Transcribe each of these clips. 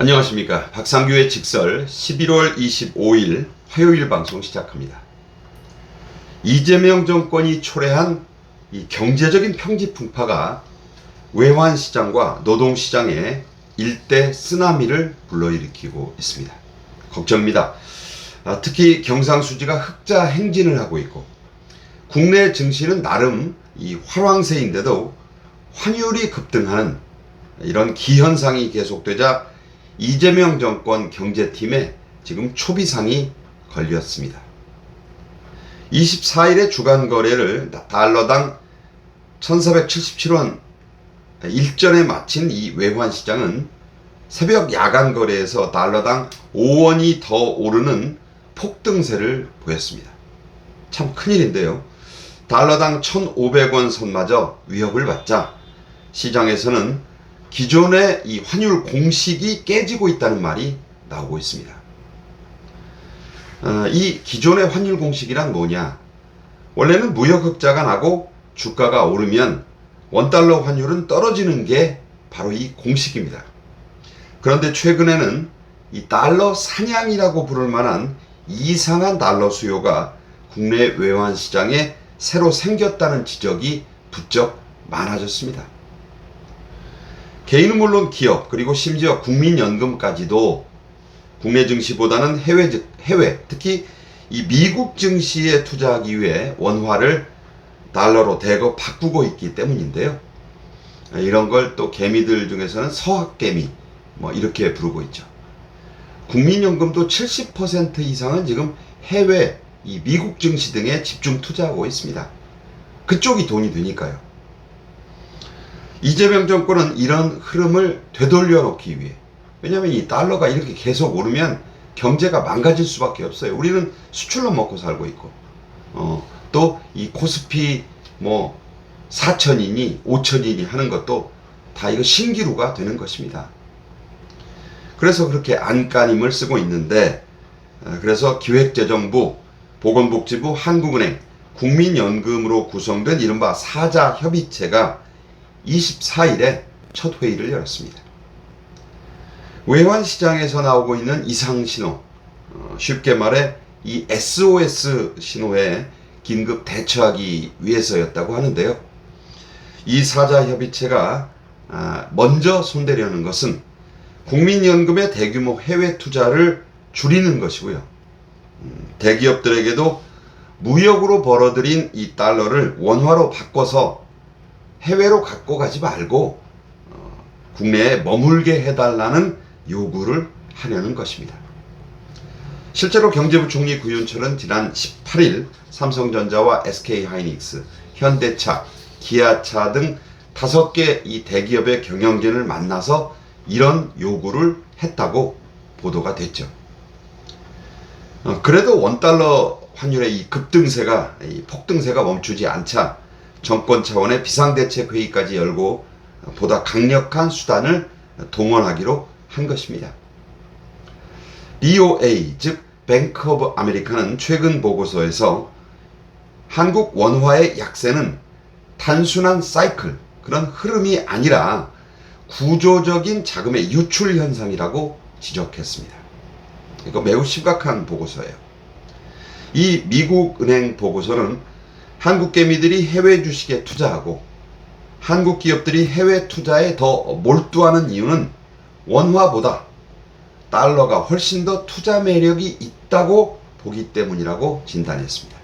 안녕하십니까. 박상규의 직설 11월 25일 화요일 방송 시작합니다. 이재명 정권이 초래한 이 경제적인 평지풍파가 외환시장과 노동시장에 일대 쓰나미를 불러일으키고 있습니다. 걱정입니다. 아, 특히 경상수지가 흑자 행진을 하고 있고 국내 증시는 나름 이 활황세인데도 환율이 급등하는 이런 기현상이 계속되자 이재명 정권 경제팀에 지금 초비상이 걸렸습니다. 24일에 주간 거래를 달러당 1477원 일전에 마친 이 외환 시장은 새벽 야간 거래에서 달러당 5원이 더 오르는 폭등세를 보였습니다. 참 큰일인데요. 달러당 1,500원 선마저 위협을 받자 시장에서는 기존의 이 환율 공식이 깨지고 있다는 말이 나오고 있습니다. 어, 이 기존의 환율 공식이란 뭐냐? 원래는 무역 흑자가 나고 주가가 오르면 원달러 환율은 떨어지는 게 바로 이 공식입니다. 그런데 최근에는 이 달러 사냥이라고 부를 만한 이상한 달러 수요가 국내 외환 시장에 새로 생겼다는 지적이 부쩍 많아졌습니다. 개인은 물론 기업 그리고 심지어 국민연금까지도 국내 증시보다는 해외 해외 특히 이 미국 증시에 투자하기 위해 원화를 달러로 대거 바꾸고 있기 때문인데요. 이런 걸 또 개미들 중에서는 서학개미 뭐 이렇게 부르고 있죠. 국민연금도 70% 이상은 지금 해외 이 미국 증시 등에 집중 투자하고 있습니다. 그쪽이 돈이 되니까요. 이재명 정권은 이런 흐름을 되돌려 놓기 위해 왜냐하면 이 달러가 이렇게 계속 오르면 경제가 망가질 수밖에 없어요. 우리는 수출로 먹고 살고 있고 어, 또 이 코스피 뭐 4천이니 5천이니 하는 것도 다 이거 신기루가 되는 것입니다. 그래서 그렇게 안간힘을 쓰고 있는데 어, 그래서 기획재정부, 보건복지부, 한국은행, 국민연금으로 구성된 이른바 사자협의체가 24일에 첫 회의를 열었습니다. 외환 시장에서 나오고 있는 이상 신호, 어, 쉽게 말해 이 SOS 신호에 긴급 대처하기 위해서였다고 하는데요. 이 사자 협의체가 아, 먼저 손대려는 것은 국민연금의 대규모 해외 투자를 줄이는 것이고요. 음, 대기업들에게도 무역으로 벌어들인 이 달러를 원화로 바꿔서 해외로 갖고 가지 말고 어, 국내에 머물게 해달라는 요구를 하려는 것입니다. 실제로 경제부총리 구윤철은 지난 18일 삼성전자와 SK하이닉스, 현대차, 기아차 등 다섯 개 이 대기업의 경영진을 만나서 이런 요구를 했다고 보도가 됐죠. 어, 그래도 원달러 환율의 이 급등세가 이 폭등세가 멈추지 않자 정권 차원의 비상대책회의까지 열고 보다 강력한 수단을 동원하기로 한 것입니다. BOA 즉 뱅크 오브 아메리카는 최근 보고서에서 한국 원화의 약세는 단순한 사이클 그런 흐름이 아니라 구조적인 자금의 유출 현상이라고 지적했습니다. 이거 매우 심각한 보고서예요. 이 미국 은행 보고서는 한국 개미들이 해외 주식에 투자하고 한국 기업들이 해외 투자에 더 몰두하는 이유는 원화보다 달러가 훨씬 더 투자 매력이 있다고 보기 때문이라고 진단했습니다.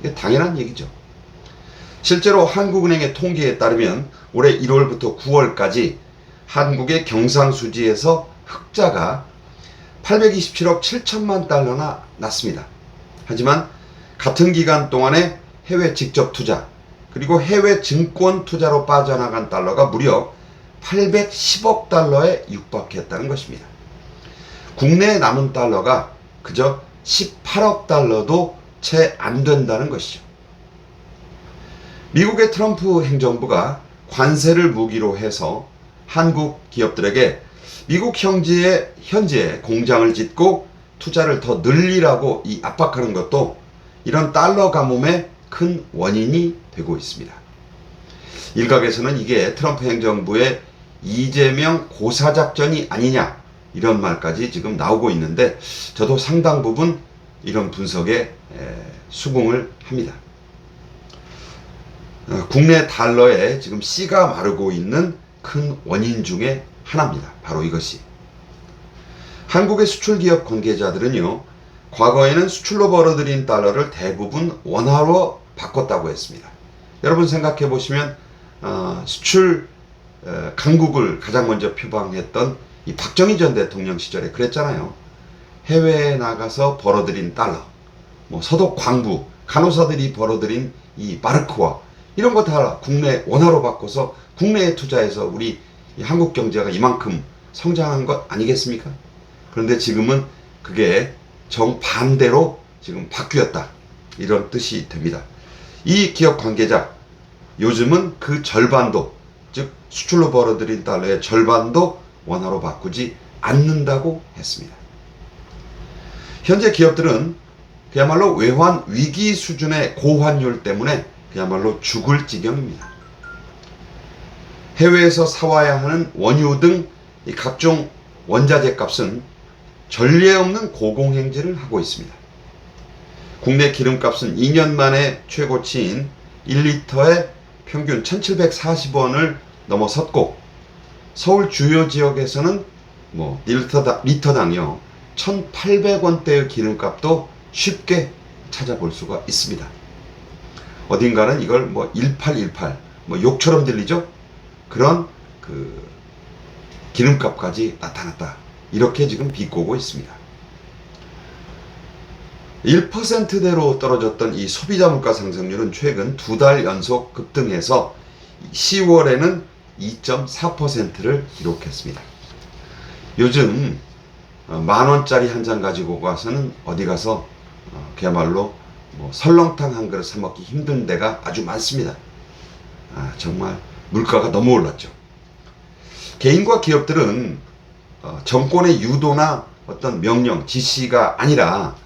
이게 당연한 얘기죠. 실제로 한국은행의 통계에 따르면 올해 1월부터 9월까지 한국의 경상수지에서 흑자가 827억 7천만 달러나 났습니다. 하지만 같은 기간 동안에 해외 직접 투자 그리고 해외 증권 투자로 빠져나간 달러가 무려 810억 달러에 육박했다는 것입니다. 국내에 남은 달러가 그저 18억 달러도 채 안 된다는 것이죠. 미국의 트럼프 행정부가 관세를 무기로 해서 한국 기업들에게 미국 현지에, 현지에 공장을 짓고 투자를 더 늘리라고 이 압박하는 것도 이런 달러 가뭄의 큰 원인이 되고 있습니다. 일각에서는 이게 트럼프 행정부의 이재명 고사작전이 아니냐 이런 말까지 지금 나오고 있는데 저도 상당 부분 이런 분석에 에, 수긍을 합니다. 어, 국내 달러에 지금 씨가 마르고 있는 큰 원인 중에 하나입니다. 바로 이것이. 한국의 수출 기업 관계자들은요, 과거에는 수출로 벌어들인 달러를 대부분 원화로 바꿨다고 했습니다. 여러분 생각해 보시면 어, 수출 어, 강국을 가장 먼저 표방했던 이 박정희 전 대통령 시절에 그랬잖아요. 해외에 나가서 벌어들인 달러, 뭐 서독 광부, 간호사들이 벌어들인 이 마르크와 이런 거 다 국내 원화로 바꿔서 국내에 투자해서 우리 이 한국 경제가 이만큼 성장한 것 아니겠습니까? 그런데 지금은 그게 정반대로 지금 바뀌었다. 이런 뜻이 됩니다. 이 기업 관계자, 요즘은 그 절반도, 즉 수출로 벌어들인 달러의 절반도 원화로 바꾸지 않는다고 했습니다. 현재 기업들은 그야말로 외환 위기 수준의 고환율 때문에 그야말로 죽을 지경입니다. 해외에서 사와야 하는 원유 등이 각종 원자재 값은 전례 없는 고공행진을 하고 있습니다. 국내 기름값은 2년 만에 최고치인 1리터에 평균 1740원을 넘어섰고 서울 주요 지역에서는 뭐 리터당, 리터당요 1800원대의 기름값도 쉽게 찾아볼 수가 있습니다. 어딘가는 이걸 뭐 1818, 뭐 욕처럼 들리죠? 그런 그 기름값까지 나타났다. 이렇게 지금 비꼬고 있습니다. 1%대로 떨어졌던 이 소비자 물가 상승률은 최근 두 달 연속 급등해서 10월에는 2.4%를 기록했습니다. 요즘 어, 만 원짜리 한잔 가지고 가서는 어디 가서 어, 그야말로 뭐 설렁탕 한 그릇 사 먹기 힘든 데가 아주 많습니다. 아, 정말 물가가 너무 올랐죠. 개인과 기업들은 어, 정권의 유도나 어떤 명령, 지시가 아니라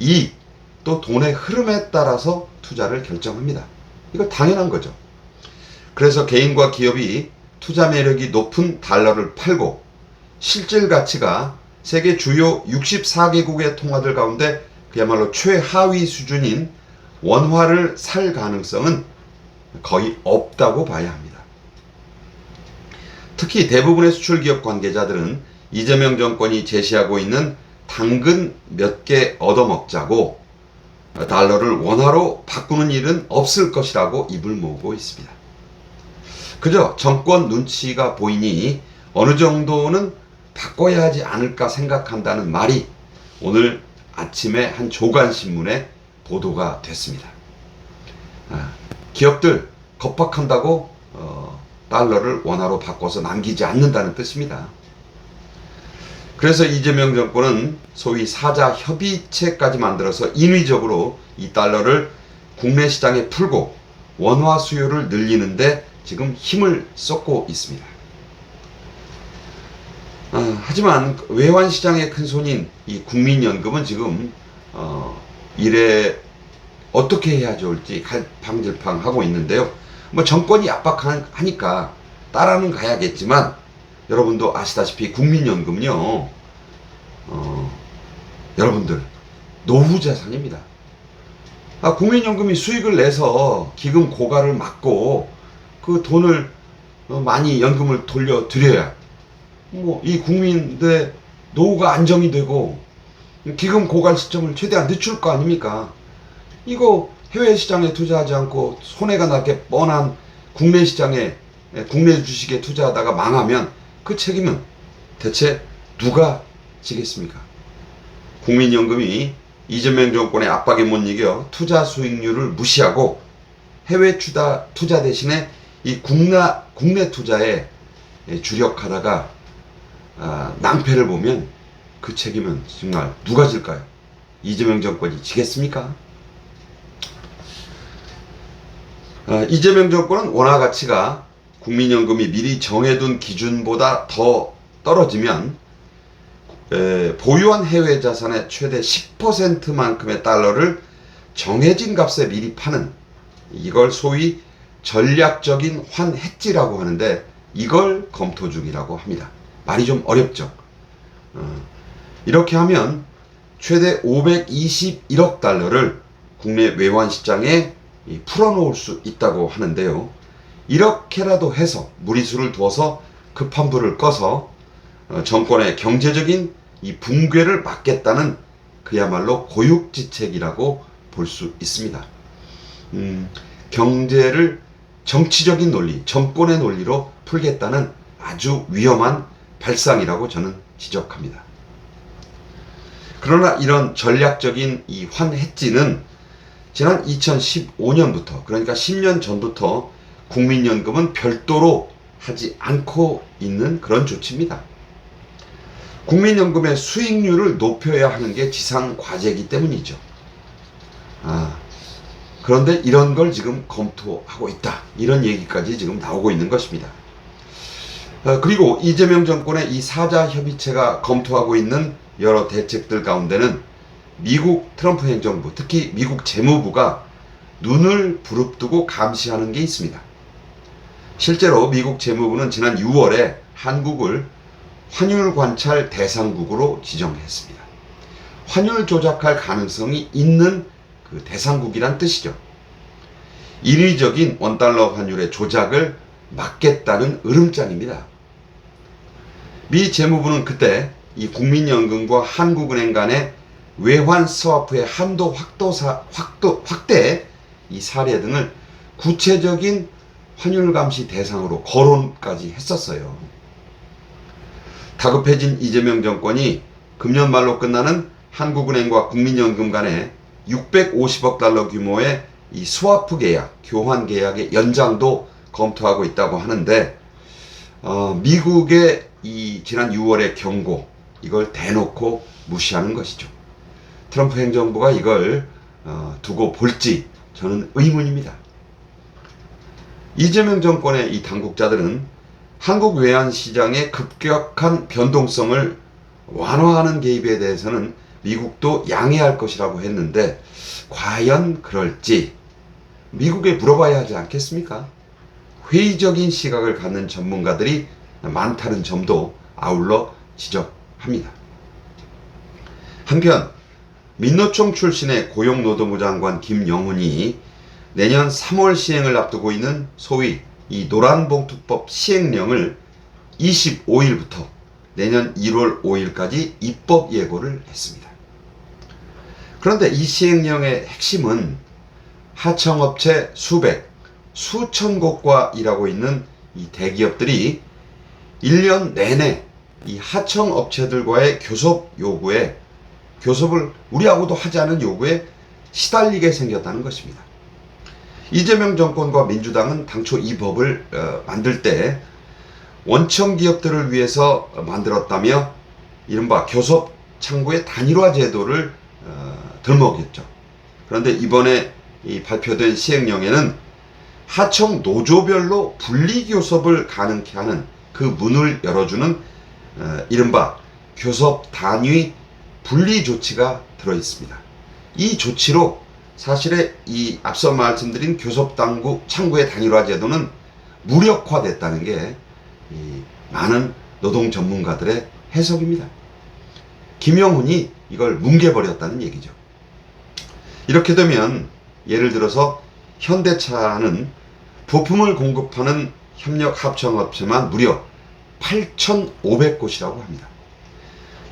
이익 또 돈의 흐름에 따라서 투자를 결정합니다. 이거 당연한 거죠. 그래서 개인과 기업이 투자 매력이 높은 달러를 팔고 실질 가치가 세계 주요 64개국의 통화들 가운데 그야말로 최하위 수준인 원화를 살 가능성은 거의 없다고 봐야 합니다. 특히 대부분의 수출 기업 관계자들은 이재명 정권이 제시하고 있는 당근 몇 개 얻어먹자고 달러를 원화로 바꾸는 일은 없을 것이라고 입을 모으고 있습니다. 그저 정권 눈치가 보이니 어느 정도는 바꿔야 하지 않을까 생각한다는 말이 오늘 아침에 한 조간신문에 보도가 됐습니다. 아, 기업들 겁박한다고 어, 달러를 원화로 바꿔서 남기지 않는다는 뜻입니다. 그래서 이재명 정권은 소위 사자 협의체까지 만들어서 인위적으로 이 달러를 국내 시장에 풀고 원화 수요를 늘리는데 지금 힘을 쏟고 있습니다. 아, 하지만 외환 시장의 큰 손인 이 국민연금은 지금 어, 이래 어떻게 해야 좋을지 갈팡질팡하고 있는데요. 뭐 정권이 압박하니까 따라는 가야겠지만 여러분도 아시다시피 국민연금요, 어, 여러분들 노후 자산입니다. 아, 국민연금이 수익을 내서 기금 고갈을 막고 그 돈을 어, 많이 연금을 돌려드려야 뭐 이 국민들의 노후가 안정이 되고 기금 고갈 시점을 최대한 늦출 거 아닙니까? 이거 해외 시장에 투자하지 않고 손해가 나게 뻔한 국내 시장에 국내 주식에 투자하다가 망하면 그 책임은 대체 누가 지겠습니까? 국민연금이 이재명 정권의 압박에 못 이겨 투자 수익률을 무시하고 해외 투자, 투자 대신에 이 국내, 국내 투자에 주력하다가 아, 낭패를 보면 그 책임은 정말 누가 질까요? 이재명 정권이 지겠습니까? 아, 이재명 정권은 원화 가치가 국민연금이 미리 정해둔 기준보다 더 떨어지면 에, 보유한 해외 자산의 최대 10%만큼의 달러를 정해진 값에 미리 파는 이걸 소위 전략적인 환해지라고 하는데 이걸 검토 중이라고 합니다. 말이 좀 어렵죠. 어, 이렇게 하면 최대 521억 달러를 국내 외환 시장에 이 풀어놓을 수 있다고 하는데요. 이렇게라도 해서 무리수를 두어서 급한 불을 꺼서 어, 정권의 경제적인 이 붕괴를 막겠다는 그야말로 고육지책이라고 볼 수 있습니다. 음, 경제를 정치적인 논리, 정권의 논리로 풀겠다는 아주 위험한 발상이라고 저는 지적합니다. 그러나 이런 전략적인 이 환해지는 지난 2015년부터 그러니까 10년 전부터 국민연금은 별도로 하지 않고 있는 그런 조치입니다. 국민연금의 수익률을 높여야 하는 게 지상 과제이기 때문이죠. 아, 그런데 이런 걸 지금 검토하고 있다. 이런 얘기까지 지금 나오고 있는 것입니다. 어, 그리고 이재명 정권의 이 사자 협의체가 검토하고 있는 여러 대책들 가운데는 미국 트럼프 행정부, 특히 미국 재무부가 눈을 부릅뜨고 감시하는 게 있습니다. 실제로 미국 재무부는 지난 6월에 한국을 환율 관찰 대상국으로 지정했습니다. 환율 조작할 가능성이 있는 그 대상국이란 뜻이죠. 인위적인 원달러 환율의 조작을 막겠다는 으름장입니다. 미 재무부는 그때 이 국민연금과 한국은행 간의 외환 스와프의 한도 확도 사, 확도, 확대 이 사례 등을 구체적인 환율 감시 대상으로 거론까지 했었어요. 다급해진 이재명 정권이 금년 말로 끝나는 한국은행과 국민연금 간의 650억 달러 규모의 이 스와프 계약, 교환 계약의 연장도 검토하고 있다고 하는데 어, 미국의 이 지난 6월의 경고 이걸 대놓고 무시하는 것이죠. 트럼프 행정부가 이걸 어, 두고 볼지 저는 의문입니다. 이재명 정권의 이 당국자들은 한국 외환 시장의 급격한 변동성을 완화하는 개입에 대해서는 미국도 양해할 것이라고 했는데 과연 그럴지 미국에 물어봐야 하지 않겠습니까? 회의적인 시각을 갖는 전문가들이 많다는 점도 아울러 지적합니다. 한편 민노총 출신의 고용노동부 장관 김영훈이 내년 3월 시행을 앞두고 있는 소위 이 노란봉투법 시행령을 25일부터 내년 1월 5일까지 입법 예고를 했습니다. 그런데 이 시행령의 핵심은 하청업체 수백, 수천 곳과 일하고 있는 이 대기업들이 1년 내내 이 하청업체들과의 교섭 요구에 교섭을 우리하고도 하지 않은 요구에 시달리게 생겼다는 것입니다. 이재명 정권과 민주당은 당초 이 법을 어, 만들 때 원청 기업들을 위해서 만들었다며 이른바 교섭 창구의 단일화 제도를 어, 들먹였죠. 그런데 이번에 이 발표된 시행령에는 하청 노조별로 분리 교섭을 가능케 하는 그 문을 열어주는 어, 이른바 교섭 단위 분리 조치가 들어 있습니다. 이 조치로 사실에 이 앞서 말씀드린 교섭 당국 창구의 단일화 제도는 무력화됐다는 게 많은 노동 전문가들의 해석입니다. 김영훈이 이걸 뭉개버렸다는 얘기죠. 이렇게 되면 예를 들어서 현대차는 부품을 공급하는 협력 합청업체만 무려 8,500곳이라고 합니다.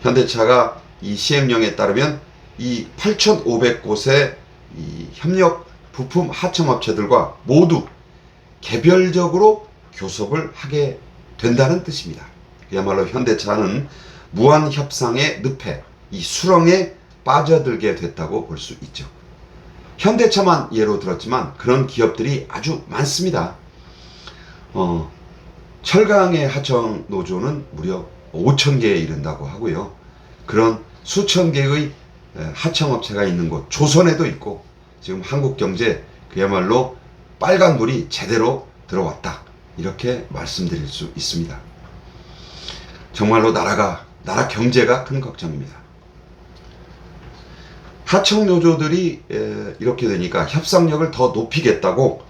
현대차가 이 시행령에 따르면 이 8,500곳의 이 협력 부품 하청업체들과 모두 개별적으로 교섭을 하게 된다는 뜻입니다. 그야말로 현대차는 무한 협상의 늪에 이 수렁에 빠져들게 됐다고 볼 수 있죠. 현대차만 예로 들었지만 그런 기업들이 아주 많습니다. 어, 철강의 하청 노조는 무려 5천 개에 이른다고 하고요. 그런 수천 개의 하청업체가 있는 곳 조선에도 있고 지금 한국 경제 그야말로 빨간불이 제대로 들어왔다 이렇게 말씀드릴 수 있습니다. 정말로 나라가 나라 경제가 큰 걱정입니다. 하청 노조들이 이렇게 되니까 협상력을 더 높이겠다고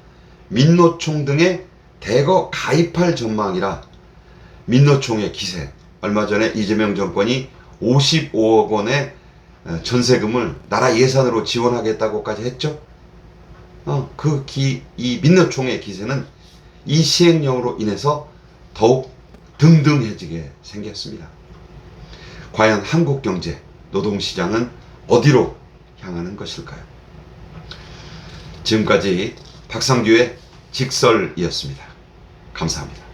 민노총 등에 대거 가입할 전망이라 민노총의 기세 얼마 전에 이재명 정권이 55억 원의 어, 전세금을 나라 예산으로 지원하겠다고까지 했죠. 어, 그 기, 이 민노총의 기세는 이 시행령으로 인해서 더욱 등등해지게 생겼습니다. 과연 한국 경제, 노동시장은 어디로 향하는 것일까요? 지금까지 박상규의 직설이었습니다. 감사합니다.